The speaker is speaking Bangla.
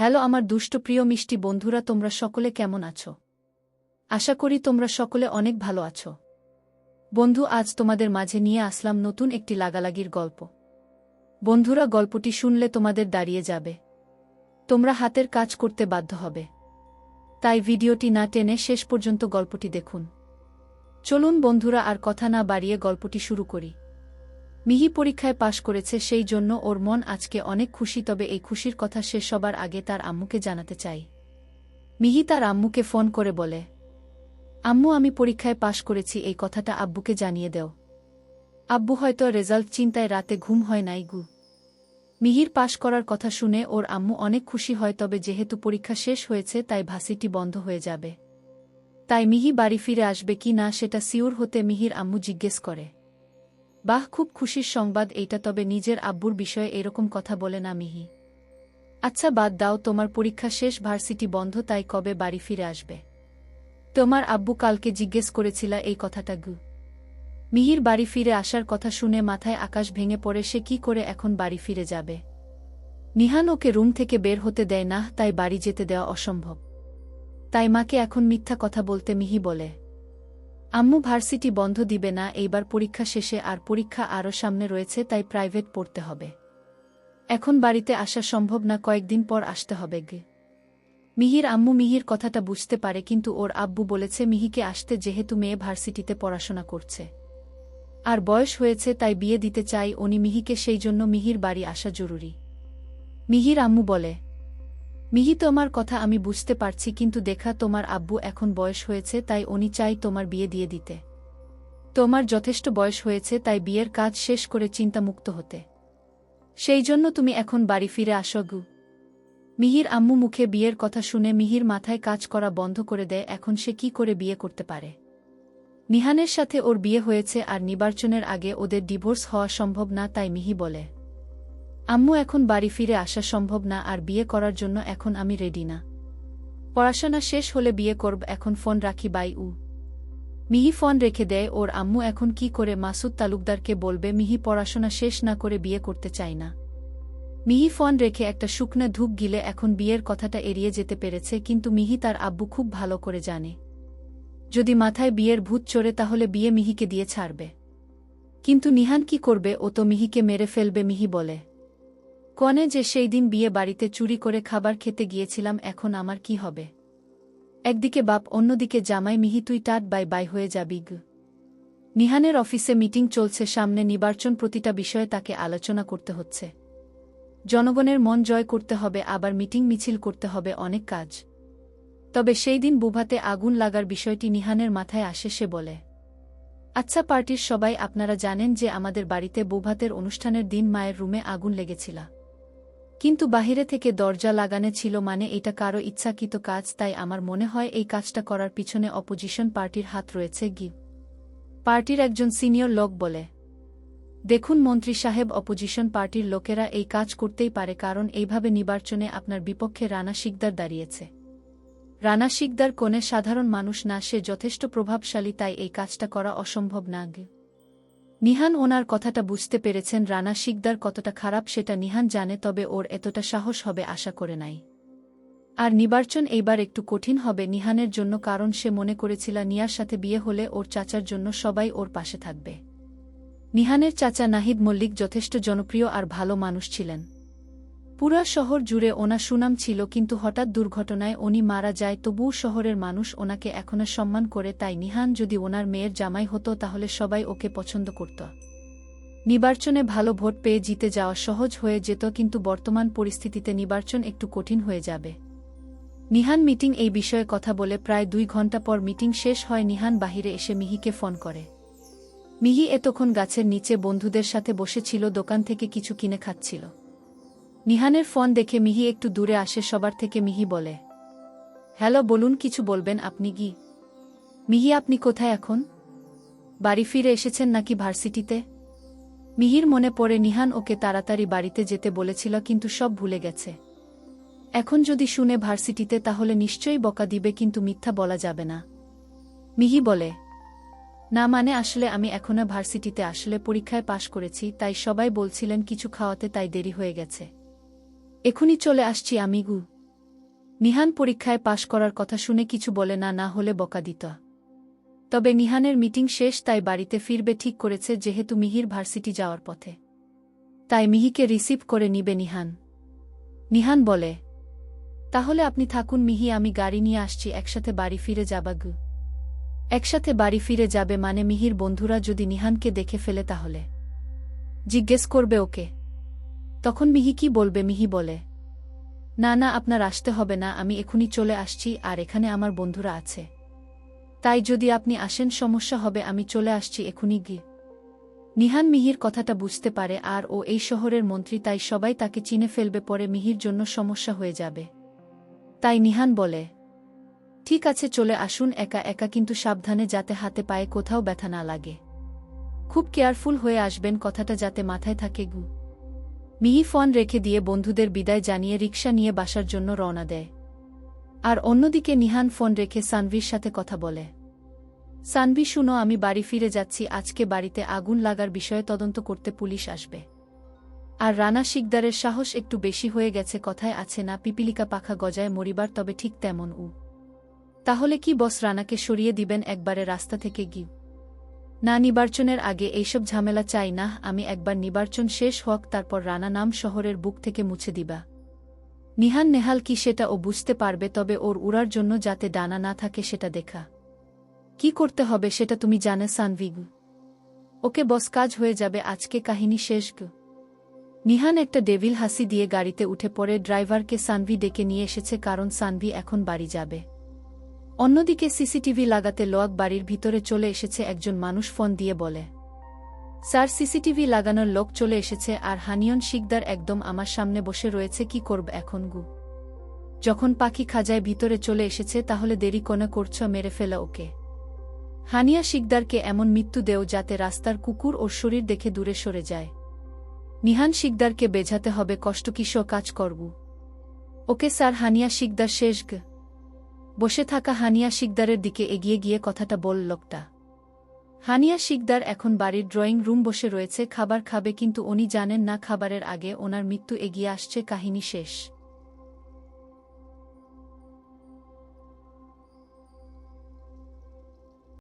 হ্যালো আমার দুষ্ট প্রিয় মিষ্টি বন্ধুরা, তোমরা সকলে কেমন আছো? আশা করি তোমরা সকলে অনেক ভালো আছো। বন্ধু, আজ তোমাদের মাঝে নিয়ে আসলাম নতুন একটি লাগালাগির গল্প। বন্ধুরা, গল্পটি শুনলে তোমাদের দাঁড়িয়ে যাবে। তোমরা হাতের কাজ করতে বাধ্য হবে। তাই ভিডিওটি না টেনে শেষ পর্যন্ত গল্পটি দেখুন। চলুন বন্ধুরা, আর কথা না বাড়িয়ে গল্পটি শুরু করি। মিহি পরীক্ষায় পাশ করেছে সেই জন্য ওর মন আজকে অনেক খুশি, তবে এই খুশির কথা শেষ সবার আগে তার আম্মুকে জানাতে চাই। মিহি তার আম্মুকে ফোন করে বলে, আম্মু, আমি পরীক্ষায় পাশ করেছি, এই কথাটা আব্বুকে জানিয়ে দেও। আব্বু হয়তো রেজাল্ট চিন্তায় রাতে ঘুম হয় নাই গু। মিহির পাশ করার কথা শুনে ওর আম্মু অনেক খুশি হয়, তবে যেহেতু পরীক্ষা শেষ হয়েছে, তাই ভাসিটি বন্ধ হয়ে যাবে। তাই মিহি বাড়ি ফিরে আসবে কি না, সেটা সিউর হতে মিহির আম্মু জিজ্ঞেস করে। বাহ, খুব খুশির সংবাদ এইটা, তবে নিজের আব্বুর বিষয়ে এরকম কথা বলে না মিহি। আচ্ছা বাদ দাও, তোমার পরীক্ষা শেষ, ভার্সিটি বন্ধ, তাই কবে বাড়ি ফিরে আসবে? তোমার আব্বু কালকে জিজ্ঞেস করেছিল এই কথাটা, গু। মিহির বাড়ি ফিরে আসার কথা শুনে মাথায় আকাশ ভেঙে পড়ে, সে কি করে এখন বাড়ি ফিরে যাবে? নিহান ওকে রুম থেকে বের হতে দেয় না, তাই বাড়ি যেতে দেওয়া অসম্ভব। তাই মাকে এখন মিথ্যা কথা বলতে মিহি বলে আম্মু ভার্সিটি বন্ধ দিবে না, এইবার পরীক্ষা শেষে আর পরীক্ষা আরও সামনে রয়েছে, তাই প্রাইভেট পড়তে হবে। এখন বাড়িতে আসা সম্ভব না, কয়েকদিন পর আসতে হবে গে। মিহির আম্মু মিহির কথাটা বুঝতে পারে, কিন্তু ওর আব্বু বলেছে, মিহিকে আসতে যেহেতু মেয়ে ভার্সিটিতে পড়াশোনা করছে। আর বয়স হয়েছে, তাই বিয়ে দিতে চাই, উনি মিহিকে, সেই জন্য মিহির বাড়ি আসা জরুরি। মিহির আম্মু বলে মিহি, তোমার কথা আমি বুঝতে পারছি, কিন্তু দেখা তোমার আব্বু এখন বয়স হয়েছে, তাই উনি চাই তোমার বিয়ে দিয়ে দিতে। তোমার যথেষ্ট বয়স হয়েছে, তাই বিয়ের কাজ শেষ করে চিন্তামুক্ত হতে। সেই জন্য তুমি এখন বাড়ি ফিরে আসো, গু। মিহির আম্মু মুখে বিয়ের কথা শুনে মিহির মাথায় কাজ করা বন্ধ করে দেয়, এখন সে কি করে বিয়ে করতে পারে? নিহানের সাথে ওর বিয়ে হয়েছে আর নির্বাচনের আগে ওদের ডিভোর্স হওয়া সম্ভব না, তাই মিহি বলে আম্মু এখন বাড়ি ফিরে আসা সম্ভব না আর বিয়ে করার জন্য এখন আমি রেডি না। পড়াশোনা শেষ হলে বিয়ে করব, এখন ফোন রাখি বাই উ। মিহি ফোন রেখে দেয়, ওর আম্মু এখন কি করে মাসুদ তালুকদারকে বলবে, মিহি পড়াশোনা শেষ না করে বিয়ে করতে চায় না। মিহি ফোন রেখে একটা শুকনো ধূপ গিলে এখন বিয়ের কথাটা এড়িয়ে যেতে পেরেছে, কিন্তু মিহি তার আব্বু খুব ভালো করে জানে। যদি মাথায় বিয়ের ভূত চড়ে, তাহলে বিয়ে মিহিকে দিয়ে ছাড়বে। কিন্তু নিহান কি করবে, ও তো মিহিকে মেরে ফেলবে, মিহি বলে। কনে যে সেই দিন বিয়ে বাড়িতে চুরি করে খাবার খেতে গিয়েছিলাম, এখন আমার কি হবে? একদিকে বাপ, অন্যদিকে জামাই, মিহি তুই টাট, বাই বাই হয়ে যাবি গ নিহানের অফিসে মিটিং চলছে, সামনে নির্বাচন, প্রতিটা বিষয়ে তাকে আলোচনা করতে হচ্ছে। জনগণের মন জয় করতে হবে, আবার মিটিং মিছিল করতে হবে, অনেক কাজ। তবে সেই দিন বুভাতে আগুন লাগার বিষয়টি নিহানের মাথায় আসে, সে বলে আচ্ছা পার্টির সবাই, আপনারা জানেন যে আমাদের বাড়িতে বুভাতের অনুষ্ঠানের দিন মায়ের রুমে আগুন লেগেছিল। কিন্তু বাহিরে থেকে দরজা লাগানে ছিল মানে এটা কারও ইচ্ছাকৃত কাজ, তাই আমার মনে হয় এই কাজটা করার পিছনে অপোজিশন পার্টির হাত রয়েছে গি। পার্টির একজন সিনিয়র লোক বলে, দেখুন মন্ত্রী সাহেব, অপোজিশন পার্টির লোকেরা এই কাজ করতেই পারে, কারণ এইভাবে নির্বাচনে আপনার বিপক্ষে রানা শিকদার দাঁড়িয়েছে। রানা শিকদার কোণে সাধারণ মানুষ না, সে যথেষ্ট প্রভাবশালী, তাই এই কাজটা করা অসম্ভব না গে। নিহান ওনার কথাটা বুঝতে পেরেছেন রানা শিকদার কতটা খারাপ সেটা নিহান জানে, তবে ওর এতটা সাহস হবে আশা করে নাই। আর নির্বাচন এইবার একটু কঠিন হবে নিহানের জন্য, কারণ সে মনে করেছিল নিয়ার সাথে বিয়ে হলে ওর চাচার জন্য সবাই ওর পাশে থাকবে। নিহানের চাচা নাহিদ মল্লিক যথেষ্ট জনপ্রিয় আর ভালো মানুষ ছিলেন। পুরা শহর জুড়ে ওনা সুনাম ছিল, কিন্তু হঠাৎ দুর্ঘটনায় উনি মারা যায়, তবুও শহরের মানুষ ওনাকে এখনও সম্মান করে তাই নিহান যদি ওনার মেয়ের জামাই হতো তাহলে সবাই ওকে পছন্দ করত। নির্বাচনে ভালো ভোট পেয়ে জিতে যাওয়া সহজ হয়ে যেত, কিন্তু বর্তমান পরিস্থিতিতে নির্বাচন একটু কঠিন হয়ে যাবে। নিহান মিটিং এই বিষয়ে কথা বলে প্রায় দুই ঘণ্টা পর মিটিং শেষ হয়, নিহান বাহিরে এসে মিহিকে ফোন করে। মিহি এতক্ষণ গাছের নিচে বন্ধুদের সাথে বসেছিল, দোকান থেকে কিছু কিনে খাচ্ছিল। নিহানের ফোন দেখে মিহি একটু দূরে আসে, সবার থেকে মিহি বলে, হ্যালো, বলুন, কিছু বলবেন আপনি কি? মিহি, আপনি কোথায় এখন? বাড়ি ফিরে এসেছেন নাকি ভার্সিটিতে? মিহির মনে পড়ে, নিহান ওকে তাড়াতাড়ি বাড়িতে যেতে বলেছিল, কিন্তু সব ভুলে গেছে। এখন যদি শুনে ভার্সিটিতে, তাহলে নিশ্চয়ই বকা দিবে, কিন্তু মিথ্যা বলা যাবে না। মিহি বলে, না মানে আসলে আমি এখনও ভার্সিটিতে, আসলে পরীক্ষায় পাশ করেছি, তাই সবাই বলছিলেন, কিছু খাওয়াতে, তাই দেরি হয়ে গেছে। এখনই চলে আসছি আমি গু। নিহান পরীক্ষায় পাশ করার কথা শুনে কিছু বলে না না হলে বকা দিত। তবে নিহানের মিটিং শেষ, তাই বাড়িতে ফিরবে ঠিক করেছে যেহেতু মিহির ভার্সিটি যাওয়ার পথে। তাই মিহিকে রিসিভ করে নিবে নিহান। নিহান বলে, তাহলে আপনি থাকুন মিহি, আমি গাড়ি নিয়ে আসছি, একসাথে বাড়ি ফিরে যাবা গু। একসাথে বাড়ি ফিরে যাবে মানে মিহির বন্ধুরা যদি নিহানকে দেখে ফেলে তাহলে। জিজ্ঞেস করবে ওকে। তখন মিহি কি বলবে মিহি বলে, না না, আপনার আসতে হবে না, আমি এখনই চলে আসছি, আর এখানে আমার বন্ধুরা আছে। তাই যদি আপনি আসেন, সমস্যা হবে, আমি চলে আসছি এখনই গিয়ে নিহান মিহির কথাটা বুঝতে পারে, আর ও এই শহরের মন্ত্রী, তাই সবাই তাকে চিনে ফেলবে, পরে মিহির জন্য সমস্যা হয়ে যাবে। তাই নিহান বলে, ঠিক আছে, চলে আসুন, একা একা কিন্তু সাবধানে যাতে হাতে পায়ে কোথাও ব্যথা না লাগে। খুব কেয়ারফুল হয়ে আসবেন, কথাটা যাতে মাথায় থাকে গু। মিহি ফোন রেখে দিয়ে বন্ধুদের বিদায় জানিয়ে রিক্সা নিয়ে বাসার জন্য রওনা দেয়। আর অন্যদিকে নিহান ফোন রেখে সানভির সাথে কথা বলে। সানভি, শুনো, আমি বাড়ি ফিরে যাচ্ছি, আজকে বাড়িতে আগুন লাগার বিষয়ে তদন্ত করতে পুলিশ আসবে। আর রানা শিকদারের সাহস একটু বেশি হয়ে গেছে, কথায় আছে না, পিপিলিকা পাখা গজায় মরিবার, তবে ঠিক তেমন উ। তাহলে কি বস রানাকে সরিয়ে দিবেন একবারে রাস্তা থেকে গিয়ে? না নির্বাচনের আগে এইসব ঝামেলা চাই না, আমি একবার নির্বাচন শেষ হোক, তারপর রানা নাম শহরের বুক থেকে মুছে দিবা। নিহান নেহাল কি সেটা ও বুঝতে পারবে, তবে ওর উড়ার জন্য যাতে ডানা না থাকে সেটা দেখা। কি করতে হবে সেটা তুমি জানে, সানভিগ। ওকে বস, কাজ হয়ে যাবে, আজকে কাহিনী শেষ নিহান একটা ডেভিল হাসি দিয়ে গাড়িতে উঠে পড়ে, ড্রাইভারকে সানভি ডেকে নিয়ে এসেছে, কারণ সানভি এখন বাড়ি যাবে। অন্যদিকে সিসিটিভি লাগাতে লোয়াক বাড়ির ভিতরে চলে এসেছে একজন মানুষ ফোন দিয়ে বলে, স্যার, সিসিটিভি লাগানোর লোক চলে এসেছে আর হানিয়ন শিকদার একদম আমার সামনে বসে রয়েছে, কি করব এখন গু? যখন পাখি খাজায় ভিতরে চলে এসেছে, তাহলে দেরি কোনে করছ মেরে ফেলা ওকে। হানিয়া শিকদারকে এমন মৃত্যু দেও যাতে রাস্তার কুকুর ওর শরীর দেখে দূরে সরে যায়। নিহান শিকদারকে বেঝাতে হবে, কষ্ট কিস কাজ করবু? ওকে স্যার, হানিয়া শিকদার শেষ বসে থাকা হানিয়া শিকদারের দিকে এগিয়ে গিয়ে কথাটা বল লোকটা। হানিয়া শিকদার এখন বাড়ির ড্রয়িং রুম বসে রয়েছে, খাবার খাবে কিন্তু উনি জানেন না খাবারের আগে ওনার মৃত্যু এগিয়ে আসছে, কাহিনী শেষ।